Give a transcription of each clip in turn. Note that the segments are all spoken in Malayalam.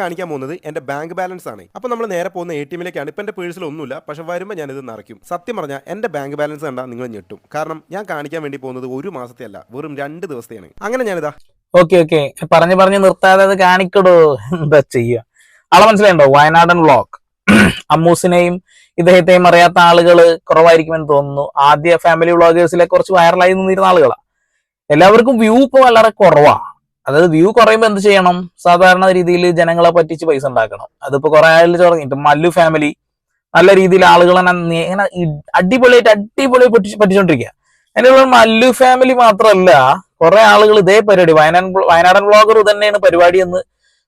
കാണിക്കാൻ പോകുന്നത് എന്റെ ബാങ്ക് ബാലൻസ് ആണ്. അപ്പോൾ നമ്മൾ നേരെ പോകുന്ന എ ടി എമ്മിലേക്കാണ് ഇപ്പം എന്റെ പേഴ്സിൽ ഒന്നുമില്ല. പക്ഷെ വരുമ്പോൾ ഞാനിത് നിറയ്ക്കും. സത്യം പറഞ്ഞാൽ എന്റെ ബാങ്ക് ബാലൻസ് കണ്ടാൽ നിങ്ങൾ ഞെട്ടും. കാരണം ഞാൻ കാണിക്കാൻ വേണ്ടി പോകുന്നത് ഒരു മാസത്തെ അല്ല. വെറും രണ്ട് ദിവസത്തെയാണ്. അങ്ങനെ ഞാനിതാ. ഓക്കെ ഓക്കെ പറഞ്ഞു പറഞ്ഞു നിർത്താതെ അത് കാണിക്കടോ. എന്താ ചെയ്യുക ആളെ മനസ്സിലായിണ്ടോ? വയനാടൻ വ്ളോഗ് അമ്മൂസിനെയും ഇദ്ദേഹത്തെയും അറിയാത്ത ആളുകൾ കുറവായിരിക്കുമെന്ന് തോന്നുന്നു. ആദ്യ ഫാമിലി വ്ളോഗേഴ്സിലെ കുറച്ച് വൈറലായി നിന്നിരുന്ന ആളുകളാണ് എല്ലാവർക്കും വ്യൂ ഇപ്പോൾ വളരെ കുറവാ. അതായത് വ്യൂ കുറയുമ്പോൾ എന്ത് ചെയ്യണം? സാധാരണ രീതിയിൽ ജനങ്ങളെ പറ്റിച്ച് പൈസ ഉണ്ടാക്കണം. അതിപ്പോ കുറെ ആളിൽ തുടങ്ങിയിട്ട്. മല്ലു ഫാമിലി നല്ല രീതിയിൽ ആളുകളെ ഇങ്ങനെ അടിപൊളിയായിട്ട് അടിപൊളിയായി പറ്റിച്ച് പറ്റിച്ചോണ്ടിരിക്കുക അതിനുള്ള മല്ലു ഫാമിലി മാത്രമല്ല കുറെ ആളുകൾ ഇതേ പരിപാടി. വയനാട് വയനാടൻ ബ്ലോഗർ തന്നെയാണ് പരിപാടി എന്ന്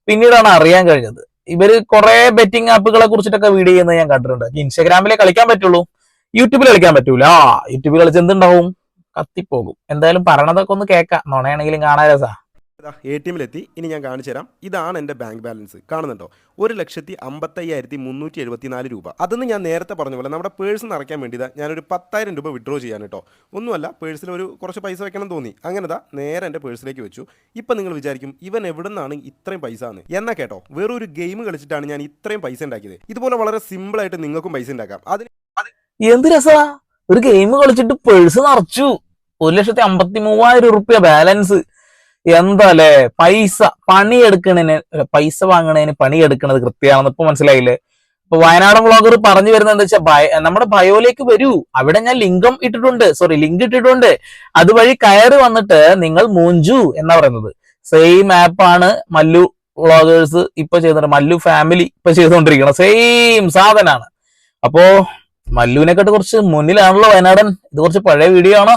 പിന്നീടാണ് അറിയാൻ കഴിഞ്ഞത്. ഇവർ കുറെ ബെറ്റിംഗ് ആപ്പുകളെ കുറിച്ചിട്ടൊക്കെ വീഡിയോ ചെയ്യുന്നത് ഞാൻ കണ്ടിട്ടുണ്ട്. ഇൻസ്റ്റാഗ്രാമിലെ കളിക്കാൻ പറ്റുള്ളൂ. യൂട്യൂബിൽ കളിക്കാൻ പറ്റൂല. ആ യൂട്യൂബിൽ കളിച്ച് എന്തുണ്ടാവും? കത്തിപ്പോകും. എന്തായാലും പറയണതൊക്കെ ഒന്ന് കേൾക്കാം നുണയാണെങ്കിലും കാണാൻ രസാ. എ ടി എമ്മിലെത്തി. ഇനി ഞാൻ കാണിച്ചു തരാം. ഇതാണ് എന്റെ ബാങ്ക് ബാലൻസ്. കാണുന്നുണ്ടോ? ഒരു ലക്ഷത്തി അമ്പത്തയ്യായിരത്തി മുന്നൂറ്റി എഴുപത്തിനാല് രൂപ. അതെന്ന് ഞാൻ നേരത്തെ പറഞ്ഞ പോലെ നമ്മുടെ പേഴ്സ് നിറയ്ക്കാൻ വേണ്ടി ഞാനൊരു പത്തായിരം രൂപ വിഡ്രോ ചെയ്യാൻ കേട്ടോ. ഒന്നുമല്ല പേഴ്സിൽ ഒരു കുറച്ച് പൈസ വെക്കണം തോന്നി. അങ്ങനെ ദാ നേരെ എന്റെ പേഴ്സിലേക്ക് വെച്ചു. ഇപ്പം നിങ്ങൾ വിചാരിക്കും ഇവൻ എവിടെ നിന്നാണ് ഇത്രയും പൈസ എന്ന്? എന്നാ കേട്ടോ വേറൊരു ഗെയിം കളിച്ചിട്ടാണ് ഞാൻ ഇത്രയും പൈസ ഉണ്ടാക്കിയത്. ഇതുപോലെ വളരെ സിമ്പിളായിട്ട് നിങ്ങൾക്കും പൈസ ഉണ്ടാക്കാം. അതിന് എന്ത് രസാ? ഒരു ഗെയിം കളിച്ചിട്ട് പേഴ്സ് നിറച്ചു. ഒരു ലക്ഷത്തി അമ്പത്തി മൂവായിരം ബാലൻസ് എന്താല്ലേ? പൈസ പണിയെടുക്കണതിന് പൈസ വാങ്ങണതിന് പണിയെടുക്കണത് കൃത്യമാണെന്ന് ഇപ്പൊ മനസ്സിലായില്ലേ? ഇപ്പൊ വയനാടൻ വ്ളോഗർ പറഞ്ഞു വരുന്നത് എന്താ വെച്ചാൽ നമ്മുടെ ബയോയിലേക്ക് വരൂ. അവിടെ ഞാൻ ലിങ്കം ഇട്ടിട്ടുണ്ട്. സോറി ലിങ്ക് ഇട്ടിട്ടുണ്ട്. അതുവഴി കയറി വന്നിട്ട് നിങ്ങൾ മൂഞ്ചു എന്നാ പറയുന്നത്. സെയിം ആപ്പാണ് മല്ലു വ്ളോഗേഴ്സ് ഇപ്പൊ ചെയ്തോണ്ട് മല്ലു ഫാമിലി ഇപ്പൊ ചെയ്തുകൊണ്ടിരിക്കണം സെയിം സാധനമാണ് അപ്പോ മല്ലുവിനെക്കാട്ട് കുറച്ച് മുന്നിലാണല്ലോ വയനാടൻ. ഇത് കുറച്ച് പഴയ വീഡിയോ ആണോ.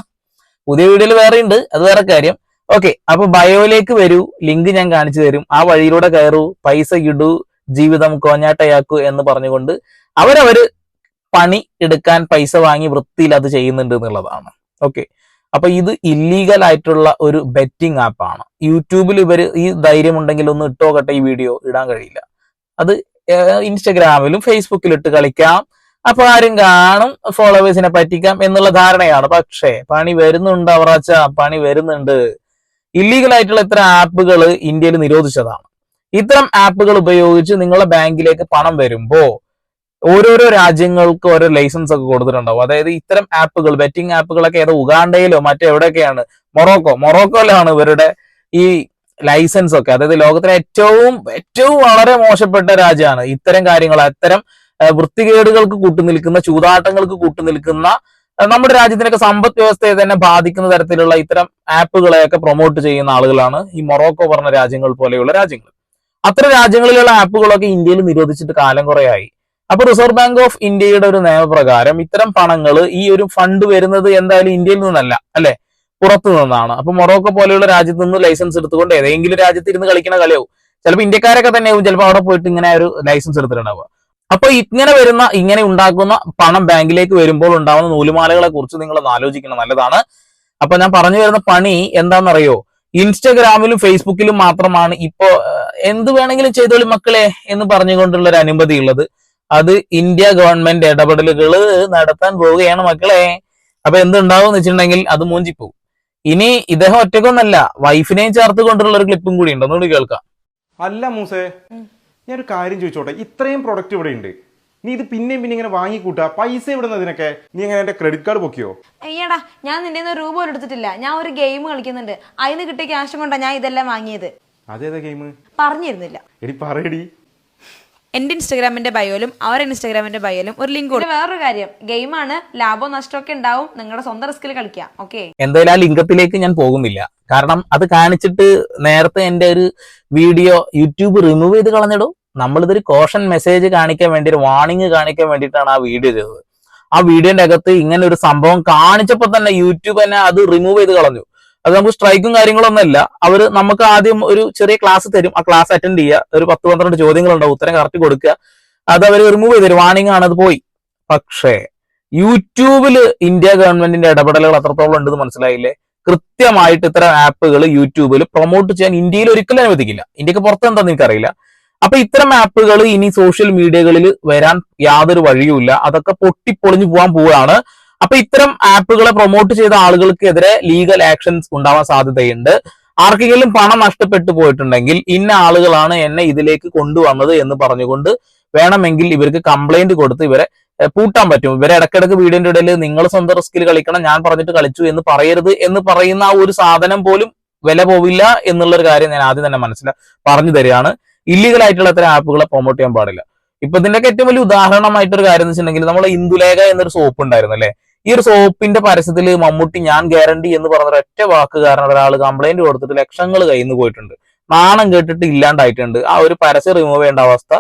പുതിയ വീഡിയോയിൽ വേറെ ഉണ്ട് അത് വേറെ കാര്യം. ഓക്കെ അപ്പൊ ബയോയിലേക്ക് വരൂ ലിങ്ക് ഞാൻ കാണിച്ചു തരും. ആ വഴിയിലൂടെ കയറൂ പൈസ ഇടൂ ജീവിതം കോഞ്ഞാട്ടയാക്കൂ എന്ന് പറഞ്ഞുകൊണ്ട് അവരവര് പണി എടുക്കാൻ പൈസ വാങ്ങി വൃത്തിയിൽ അത് ചെയ്യുന്നുണ്ട് എന്നുള്ളതാണ്. ഓക്കെ അപ്പൊ ഇത് ഇല്ലീഗൽ ആയിട്ടുള്ള ഒരു ബെറ്റിംഗ് ആപ്പാണ് യൂട്യൂബിൽ ഇവർ ഈ ധൈര്യം ഉണ്ടെങ്കിൽ ഒന്ന് ഇട്ടോക്കട്ടെ ഈ വീഡിയോ ഇടാൻ കഴിയില്ല. അത് ഇൻസ്റ്റഗ്രാമിലും ഫേസ്ബുക്കിലും ഇട്ട് കളിക്കാം. അപ്പൊ ആരും കാണും ഫോളോവേഴ്സിനെ പറ്റിക്കാം എന്നുള്ള ധാരണയാണ്. പക്ഷേ പണി വരുന്നുണ്ട് അവറാച്ച പണി വരുന്നുണ്ട്. ഇല്ലീഗൽ ആയിട്ടുള്ള ഇത്തരം ആപ്പുകൾ ഇന്ത്യയിൽ നിരോധിച്ചതാണ്. ഇത്തരം ആപ്പുകൾ ഉപയോഗിച്ച് നിങ്ങളുടെ ബാങ്കിലേക്ക് പണം വരുമ്പോ ഓരോരോ രാജ്യങ്ങൾക്ക് ഓരോ ലൈസൻസ് ഒക്കെ കൊടുത്തിട്ടുണ്ടാവും. അതായത് ഇത്തരം ആപ്പുകൾ ബെറ്റിംഗ് ആപ്പുകളൊക്കെ ഏതോ ഉഗാണ്ടയിലോ മറ്റെവിടെയൊക്കെയാണ്? മൊറോക്കോ മൊറോക്കോയിലാണ് ഇവരുടെ ഈ ലൈസൻസ് ഒക്കെ. അതായത് ലോകത്തിലെ ഏറ്റവും ഏറ്റവും വളരെ മോശപ്പെട്ട രാജ്യമാണ്. ഇത്തരം കാര്യങ്ങൾ അത്തരം വൃത്തികേടുകൾക്ക് കൂട്ടുനിൽക്കുന്ന ചൂതാട്ടങ്ങൾക്ക് കൂട്ടുനിൽക്കുന്ന നമ്മുടെ രാജ്യത്തിനൊക്കെ സമ്പദ് വ്യവസ്ഥയെ തന്നെ ബാധിക്കുന്ന തരത്തിലുള്ള ഇത്തരം ആപ്പുകളെയൊക്കെ പ്രൊമോട്ട് ചെയ്യുന്ന ആളുകളാണ് ഈ മൊറോക്കോ പറഞ്ഞ രാജ്യങ്ങൾ പോലെയുള്ള രാജ്യങ്ങൾ. അത്തരം രാജ്യങ്ങളിലുള്ള ആപ്പുകളൊക്കെ ഇന്ത്യയിൽ നിരോധിച്ചിട്ട് കാലം കുറയായി. അപ്പൊ റിസർവ് ബാങ്ക് ഓഫ് ഇന്ത്യയുടെ ഒരു നിയമപ്രകാരം ഇത്തരം പണങ്ങൾ ഈ ഒരു ഫണ്ട് വരുന്നത് എന്തായാലും ഇന്ത്യയിൽ നിന്നല്ല അല്ലെ? പുറത്തു നിന്നാണ്. അപ്പൊ മൊറോക്കോ പോലെയുള്ള രാജ്യത്ത് നിന്ന് ലൈസൻസ് എടുത്തുകൊണ്ട് ഏതെങ്കിലും രാജ്യത്ത് ഇരുന്ന് കളിക്കുന്ന കളിയാവും. ചിലപ്പോൾ ഇന്ത്യക്കാരൊക്കെ തന്നെയാവും ചിലപ്പോൾ അവിടെ പോയിട്ട് ഇങ്ങനെ ഒരു ലൈസൻസ് എടുത്തിട്ടുണ്ടാവുക. അപ്പൊ ഇങ്ങനെ വരുന്ന ഇങ്ങനെ ഉണ്ടാക്കുന്ന പണം ബാങ്കിലേക്ക് വരുമ്പോൾ ഉണ്ടാവുന്ന നൂലുമാലകളെ കുറിച്ച് നിങ്ങൾ ഒന്ന് ആലോചിക്കണം. നല്ലതാണ്. അപ്പൊ ഞാൻ പറഞ്ഞു വരുന്ന പണി എന്താണെന്നറിയോ? ഇൻസ്റ്റഗ്രാമിലും ഫേസ്ബുക്കിലും മാത്രമാണ് ഇപ്പോ എന്ത് വേണമെങ്കിലും ചെയ്തോളി മക്കളെ എന്ന് പറഞ്ഞുകൊണ്ടുള്ള ഒരു അനുമതി ഉള്ളത്. അത് ഇന്ത്യ ഗവൺമെന്റ് ഇടപെടലുകൾ നടത്താൻ പോവുകയാണ് മക്കളെ. അപ്പൊ എന്തുണ്ടാവും എന്ന് വെച്ചിട്ടുണ്ടെങ്കിൽ അത് മൂഞ്ചിപ്പോവും. ഇനി ഇദ്ദേഹം ഒറ്റക്കൊന്നല്ല വൈഫിനെയും ചേർത്ത് കൊണ്ടുള്ള ഒരു ക്ലിപ്പും കൂടി ഉണ്ട്. ഒന്നുകൂടി കേൾക്കാം. അല്ല മൂസേ. ഞാനൊരു കാര്യം ചോദിച്ചോട്ടെ? ഇത്രയും പ്രൊഡക്റ്റ് ഇവിടെ ഉണ്ട്. നീ ഇത് പിന്നെയും പിന്നെ ഇങ്ങനെ വാങ്ങിക്കൂട്ടാ? പൈസ ഇവിടുന്ന് ഇതിനൊക്കെ നീ എങ്ങനെ എന്റെ ക്രെഡിറ്റ് കാർഡ് പൊക്കിയോ? അയ്യടാ ഞാൻ നിന്റെ നിന്ന് രൂപ പോലും എടുത്തിട്ടില്ല. ഞാൻ ഒരു ഗെയിം കളിക്കുന്നുണ്ട്. അതിന് കിട്ടിയ ക്യാഷ് കൊണ്ടാ ഞാൻ ഇതെല്ലാം വാങ്ങിയത്. അതേതാ ഗെയിം പറഞ്ഞിരുന്നില്ല. എടി പറയടി. എന്റെ ഇൻസ്റ്റാഗ്രാമിന്റെ ബയോയിലും അവരുടെ ഇൻസ്റ്റാഗ്രാമിന്റെ ബയോയിലും ഒരു ലിങ്ക് ഉണ്ട് വേറൊരു കാര്യം. ഗെയിമാണ് ലാഭവും നഷ്ടമൊക്കെ ഉണ്ടാവും. നിങ്ങളുടെ സ്വന്തം റിസ്കിൽ കളിക്കാം. ഓക്കെ എന്തായാലും ആ ലിംഗത്തിലേക്ക് ഞാൻ പോകുന്നില്ല. കാരണം അത് കാണിച്ചിട്ട് നേരത്തെ എന്റെ ഒരു വീഡിയോ യൂട്യൂബ് റിമൂവ് ചെയ്ത് കളഞ്ഞിടും. നമ്മളിതൊരു കോഷൻ മെസ്സേജ് കാണിക്കാൻ വേണ്ടി ഒരു വാർണിംഗ് കാണിക്കാൻ വേണ്ടിയിട്ടാണ് ആ വീഡിയോ ചെയ്തത്. ആ വീഡിയോന്റെ അകത്ത് ഇങ്ങനെ ഒരു സംഭവം കാണിച്ചപ്പോൾ തന്നെ യൂട്യൂബ് തന്നെ അത് റിമൂവ് ചെയ്ത് കളഞ്ഞു. അത് നമുക്ക് സ്ട്രൈക്കും കാര്യങ്ങളൊന്നുമല്ല അവർ നമുക്ക് ആദ്യം ഒരു ചെറിയ ക്ലാസ് തരും. ആ ക്ലാസ് അറ്റൻഡ് ചെയ്യുക. ഒരു പത്ത് പന്ത്രണ്ട് ചോദ്യങ്ങളുണ്ടാവും ഉത്തരം കറക്റ്റ് കൊടുക്കുക. അത് അവർ റിമൂവ് ചെയ്തു വാണിംഗ് ആണ് അത് പോയി. പക്ഷേ യൂട്യൂബിൽ ഇന്ത്യ ഗവൺമെന്റിന്റെ ഇടപെടലുകൾ അത്രത്തോളം ഉണ്ടെന്ന് മനസ്സിലായില്ലേ? കൃത്യമായിട്ട് ഇത്തരം ആപ്പുകൾ യൂട്യൂബിൽ പ്രൊമോട്ട് ചെയ്യാൻ ഇന്ത്യയിൽ ഒരിക്കലും അനുവദിക്കില്ല. ഇന്ത്യയ്ക്ക് പുറത്ത് എന്താന്ന് എനിക്കറിയില്ല. അപ്പൊ ഇത്തരം ആപ്പുകൾ ഇനി സോഷ്യൽ മീഡിയകളിൽ വരാൻ യാതൊരു വഴിയുമില്ല. അതൊക്കെ പൊട്ടിപ്പൊളിഞ്ഞു പോകാൻ പോവുകയാണ്. അപ്പൊ ഇത്തരം ആപ്പുകളെ പ്രൊമോട്ട് ചെയ്ത ആളുകൾക്കെതിരെ ലീഗൽ ആക്ഷൻസ് ഉണ്ടാവാൻ സാധ്യതയുണ്ട്. ആർക്കെങ്കിലും പണം നഷ്ടപ്പെട്ടു പോയിട്ടുണ്ടെങ്കിൽ ഇന്ന ആളുകളാണ് എന്നെ ഇതിലേക്ക് കൊണ്ടുവന്നത് എന്ന് പറഞ്ഞുകൊണ്ട് വേണമെങ്കിൽ ഇവർക്ക് കംപ്ലൈന്റ് കൊടുത്ത് ഇവരെ പൂട്ടാൻ പറ്റും. ഇവരെ ഇടക്കിടക്ക് വീടിന്റെ ഇടയിൽ നിങ്ങൾ സ്വന്തം റിസ്കിൽ കളിക്കണം ഞാൻ പറഞ്ഞിട്ട് കളിച്ചു എന്ന് പറയരുത് എന്ന് പറയുന്ന ആ ഒരു സാധനം പോലും വില പോവില്ല എന്നുള്ള ഒരു കാര്യം ഞാൻ ആദ്യം തന്നെ മനസ്സിലാ പറഞ്ഞു തരികയാണ്. ഇല്ലീഗൽ ആയിട്ടുള്ള അത്ര ആപ്പുകളെ പ്രൊമോട്ട് ചെയ്യാൻ പാടില്ല. ഇപ്പൊ ഇതിന്റെയൊക്കെ ഏറ്റവും വലിയ ഉദാഹരണമായിട്ടൊരു കാര്യം എന്ന് വെച്ചിട്ടുണ്ടെങ്കിൽ നമ്മളെ ഇന്ദുലേഖ എന്നൊരു സോപ്പ് ഉണ്ടായിരുന്നു അല്ലെ? ഈ ഒരു സോപ്പിന്റെ പരസ്യത്തിൽ മമ്മൂട്ടി ഞാൻ ഗ്യാരണ്ടി എന്ന് പറഞ്ഞ ഒറ്റ വാക്ക് കാരണം ഒരാൾ കംപ്ലൈന്റ് കൊടുത്തിട്ട് ലക്ഷങ്ങൾ കയ്യിൽ നിന്ന് പോയിട്ടുണ്ട്. നാണം കേട്ടിട്ട് ഇല്ലാണ്ടായിട്ടുണ്ട്. ആ ഒരു പരസ്യം റിമൂവ് ചെയ്യേണ്ട അവസ്ഥ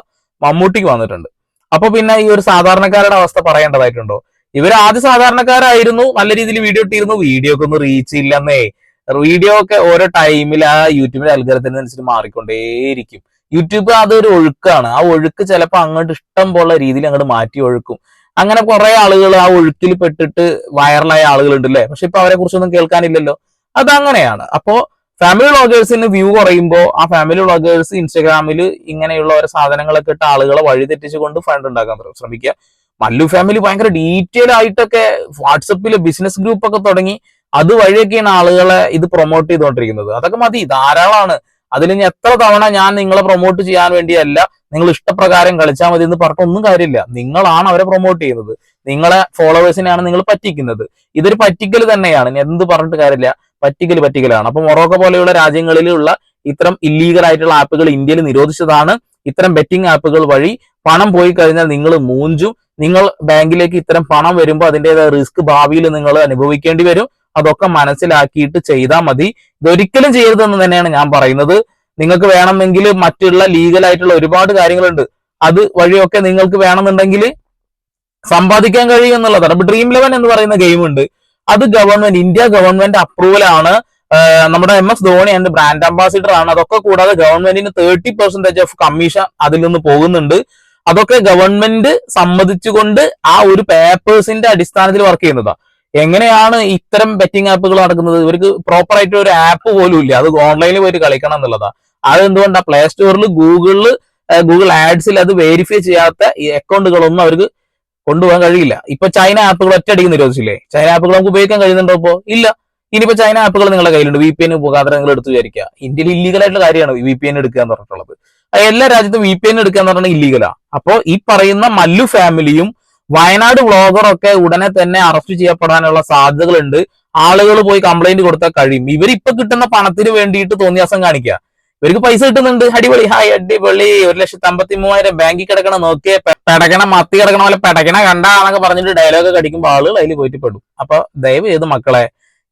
മമ്മൂട്ടിക്ക് വന്നിട്ടുണ്ട്. അപ്പൊ പിന്നെ ഈ ഒരു സാധാരണക്കാരുടെ അവസ്ഥ പറയേണ്ടതായിട്ടുണ്ടോ? ഇവർ ആദ്യ സാധാരണക്കാരായിരുന്നു നല്ല രീതിയിൽ വീഡിയോ ഇട്ടിരുന്നു വീഡിയോ ഒക്കെ ഒന്നും റീച്ച് ഇല്ലെന്നേ. വീഡിയോ ഒക്കെ ഓരോ ടൈമിൽ ആ യൂട്യൂബിന്റെ അൽഗരത്തിനനുസരിച്ച് മാറിക്കൊണ്ടേയിരിക്കും. യൂട്യൂബ് അതൊരു ഒഴുക്കാണ്. ആ ഒഴുക്ക് ചിലപ്പോൾ അങ്ങോട്ട് ഇഷ്ടം പോലെ രീതിയിൽ അങ്ങോട്ട് മാറ്റി ഒഴുക്കും. അങ്ങനെ കുറെ ആളുകൾ ആ ഒഴുക്കിൽ പെട്ടിട്ട് വൈറലായ ആളുകളുണ്ട് അല്ലേ? പക്ഷെ ഇപ്പൊ അവരെ കുറിച്ചൊന്നും കേൾക്കാനില്ലല്ലോ. അതങ്ങനെയാണ്. അപ്പോ ഫാമിലി വ്ളോഗേഴ്സിന് വ്യൂ കുറയുമ്പോൾ ആ ഫാമിലി വ്ളോഗേഴ്സ് ഇൻസ്റ്റാഗ്രാമിൽ ഇങ്ങനെയുള്ള ഓരോ സാധനങ്ങളൊക്കെ ഇട്ട് ആളുകളെ വഴിതെറ്റിച്ചുകൊണ്ട് ഫണ്ട് ഉണ്ടാക്കാൻ ശ്ര- ശ്രമിക്കുക. മല്ലു ഫാമിലി ഭയങ്കര ഡീറ്റെയിൽ ആയിട്ടൊക്കെ വാട്സപ്പിൽ ബിസിനസ് ഗ്രൂപ്പ് ഒക്കെ തുടങ്ങി അതുവഴിയൊക്കെയാണ് ആളുകളെ ഇത് പ്രൊമോട്ട് ചെയ്തുകൊണ്ടിരിക്കുന്നത്. അതൊക്കെ മതി. ധാരാളമാണ്. അതിൽ ഇനി എത്ര തവണ ഞാൻ നിങ്ങളെ പ്രൊമോട്ട് ചെയ്യാൻ വേണ്ടിയല്ല നിങ്ങൾ ഇഷ്ടപ്രകാരം കളിച്ചാൽ മതി എന്ന് പറഞ്ഞിട്ട് ഒന്നും കാര്യമില്ല. നിങ്ങളാണ് അവരെ പ്രൊമോട്ട് ചെയ്യുന്നത്. നിങ്ങളെ ഫോളോവേഴ്സിനെയാണ് നിങ്ങൾ പറ്റിക്കുന്നത്. ഇതൊരു പറ്റിക്കൽ തന്നെയാണ്. എന്ത് പറഞ്ഞിട്ട് കാര്യമില്ല. പറ്റിക്കൽ പറ്റിക്കലാണ്. അപ്പൊ മൊറോക്കോ പോലെയുള്ള രാജ്യങ്ങളിലുള്ള ഇത്തരം ഇല്ലീഗൽ ആയിട്ടുള്ള ആപ്പുകൾ ഇന്ത്യയിൽ നിരോധിച്ചതാണ്. ഇത്തരം ബെറ്റിംഗ് ആപ്പുകൾ വഴി പണം പോയി കഴിഞ്ഞാൽ നിങ്ങൾ മൂഞ്ചും നിങ്ങൾ ബാങ്കിലേക്ക് ഇത്തരം പണം വരുമ്പോൾ അതിന്റെതായ റിസ്ക് ഭാവിയിൽ നിങ്ങൾ അനുഭവിക്കേണ്ടി വരും. അതൊക്കെ മനസ്സിലാക്കിയിട്ട് ചെയ്താൽ മതി. ഇതൊരിക്കലും ചെയ്യരുതെന്ന് തന്നെയാണ് ഞാൻ പറയുന്നത്. നിങ്ങൾക്ക് വേണമെങ്കിൽ മറ്റുള്ള ലീഗൽ ആയിട്ടുള്ള ഒരുപാട് കാര്യങ്ങളുണ്ട്. അത് വഴിയൊക്കെ നിങ്ങൾക്ക് വേണമെന്നുണ്ടെങ്കിൽ സമ്പാദിക്കാൻ കഴിയും എന്നുള്ളതാണ്. അപ്പൊ ഡ്രീം ലെവൻ എന്ന് പറയുന്ന ഗെയിം ഉണ്ട്. അത് ഗവൺമെന്റ് ഇന്ത്യ ഗവൺമെന്റ് അപ്രൂവൽ ആണ്. നമ്മുടെ M S Dhoni and brand ambassador ആണ്. അതൊക്കെ കൂടാതെ ഗവൺമെന്റിന് തേർട്ടി പെർസെന്റേജ് ഓഫ് കമ്മീഷൻ അതിൽ നിന്ന് പോകുന്നുണ്ട്. അതൊക്കെ ഗവൺമെന്റ് സമ്മതിച്ചുകൊണ്ട് ആ ഒരു പേപ്പേഴ്സിന്റെ അടിസ്ഥാനത്തിൽ വർക്ക് ചെയ്യുന്നതാ. എങ്ങനെയാണ് ഇത്തരം ബെറ്റിംഗ് ആപ്പുകൾ നടക്കുന്നത്? ഇവർക്ക് പ്രോപ്പർ ആയിട്ട് ഒരു ആപ്പ് പോലും ഇല്ല. അത് ഓൺലൈനിൽ പോയിട്ട് കളിക്കണം എന്നുള്ളതാ. അത് എന്തുകൊണ്ടാ പ്ലേ സ്റ്റോറിൽ ഗൂഗിളിൽ ഗൂഗിൾ ആഡ്സിൽ അത് വെരിഫൈ ചെയ്യാത്ത അക്കൗണ്ടുകളൊന്നും അവർക്ക് കൊണ്ടുപോകാൻ കഴിയില്ല. ഇപ്പൊ ചൈന ആപ്പുകൾ ഒറ്റയടിക്ക് നിരോധിച്ചില്ലേ? ചൈന ആപ്പുകൾ നമുക്ക് ഉപയോഗിക്കാൻ കഴിയുന്നുണ്ടോ ഇപ്പോ? ഇല്ല. ഇനിയിപ്പോ ചൈന ആപ്പുകൾ നിങ്ങളുടെ കയ്യിലുണ്ട്. വി പി എൻ മുഖാന്തരം നിങ്ങൾ എടുത്തു വിചാരിക്കുക. ഇന്ത്യയിൽ ഇല്ലീഗൽ ആയിട്ടുള്ള കാര്യമാണ് വി പി എൻ എടുക്കുക എന്ന് പറഞ്ഞിട്ടുള്ളത്. എല്ലാ രാജ്യത്തും വി പി എൻ എടുക്കുക എന്ന് പറഞ്ഞാൽ ഇല്ലീഗലാ അപ്പോ ഈ പറയുന്ന മല്ലു ഫാമിലിയും വയനാട് വ്ളോഗറൊക്കെ ഉടനെ തന്നെ അറസ്റ്റ് ചെയ്യപ്പെടാനുള്ള സാധ്യതകളുണ്ട്. ആളുകൾ പോയി കംപ്ലൈന്റ് കൊടുത്താൽ കഴിയും. ഇവരിപ്പൊ കിട്ടുന്ന പണത്തിന് വേണ്ടിയിട്ട് തോന്നിയാസം കാണിക്കുക. ഇവർക്ക് പൈസ കിട്ടുന്നുണ്ട്. അടിപൊളി. ഹായ് അടിപൊളി. ഒരു ലക്ഷത്തി അമ്പത്തി മൂവായിരം ബാങ്കിൽ കിടക്കണം നോക്കിയേ പെടകണ മത്തി കിടക്കണ പോലെ പെടക്കണ കണ്ടാന്നൊക്കെ പറഞ്ഞിട്ട് ഡയലോഗ് കടിക്കുമ്പോൾ ആളുകൾ അതിൽ പോയിട്ട് പെടും. അപ്പൊ ദയവ് ചെയ്ത് മക്കളെ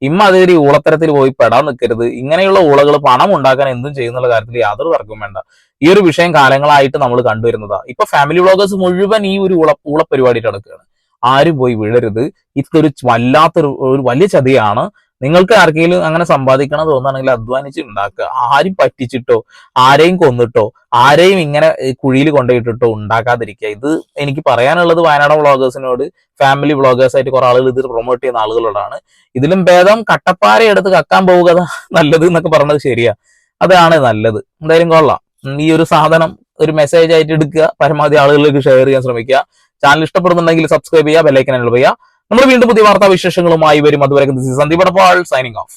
ഇമ്മ അതൊരു ഊളത്തരത്തിൽ പോയി പെടാൻ നിൽക്കരുത് ഇങ്ങനെയുള്ള ഊളകൾ പണം ഉണ്ടാക്കാൻ എന്തും ചെയ്യുന്നുള്ള കാര്യത്തിൽ യാതൊരു തർക്കവും വേണ്ട. ഈ ഒരു വിഷയം കാലങ്ങളായിട്ട് നമ്മൾ കണ്ടുവരുന്നതാ. ഇപ്പൊ ഫാമിലി വ്ളോഗേഴ്സ് മുഴുവൻ ഈ ഒരു ഊള പരിപാടിയിട്ട് നടക്കുകയാണ്. ആരും പോയി വിടരുത്. ഇതൊരു വല്ലാത്തൊരു ഒരു വലിയ ചതിയാണ്. നിങ്ങൾക്ക് ആർക്കെങ്കിലും അങ്ങനെ സമ്പാദിക്കണം തോന്നുകയാണെങ്കിൽ അധ്വാനിച്ച് ഉണ്ടാക്കുക. ആരും പറ്റിച്ചിട്ടോ ആരെയും കൊന്നിട്ടോ ആരെയും ഇങ്ങനെ കുഴിയിൽ കൊണ്ടുപോയിട്ടിട്ടോ ഉണ്ടാക്കാതിരിക്കുക. ഇത് എനിക്ക് പറയാനുള്ളത് വയനാട് വ്ളോഗേഴ്സിനോട് ഫാമിലി വ്ളോഗേഴ്സ് ആയിട്ട് കുറെ ആളുകൾ ഇത് പ്രൊമോട്ട് ചെയ്യുന്ന ആളുകളോടാണ്. ഇതിലും ഭേദം കട്ടപ്പാര എടുത്ത് കക്കാൻ പോവുക നല്ലത് എന്നൊക്കെ പറഞ്ഞത് ശരിയാ. അതാണ് നല്ലത്. എന്തായാലും കൊള്ളാം. ഈ ഒരു സാധനം ഒരു മെസ്സേജ് ആയിട്ട് എടുക്കുക. പരമാവധി ആളുകളിലേക്ക് ഷെയർ ചെയ്യാൻ ശ്രമിക്കുക. ചാനൽ ഇഷ്ടപ്പെടുന്നുണ്ടെങ്കിൽ സബ്സ്ക്രൈബ് ചെയ്യുക ബെല്ലൈക്കൻ എനൽ ചെയ്യുക. നമ്മൾ വീണ്ടും പുതിയ വാർത്താ വിശേഷങ്ങളുമായി വരും. അതുവരെ സന്ദീപ് അടപ്പാൾ സൈനിങ് ഓഫ്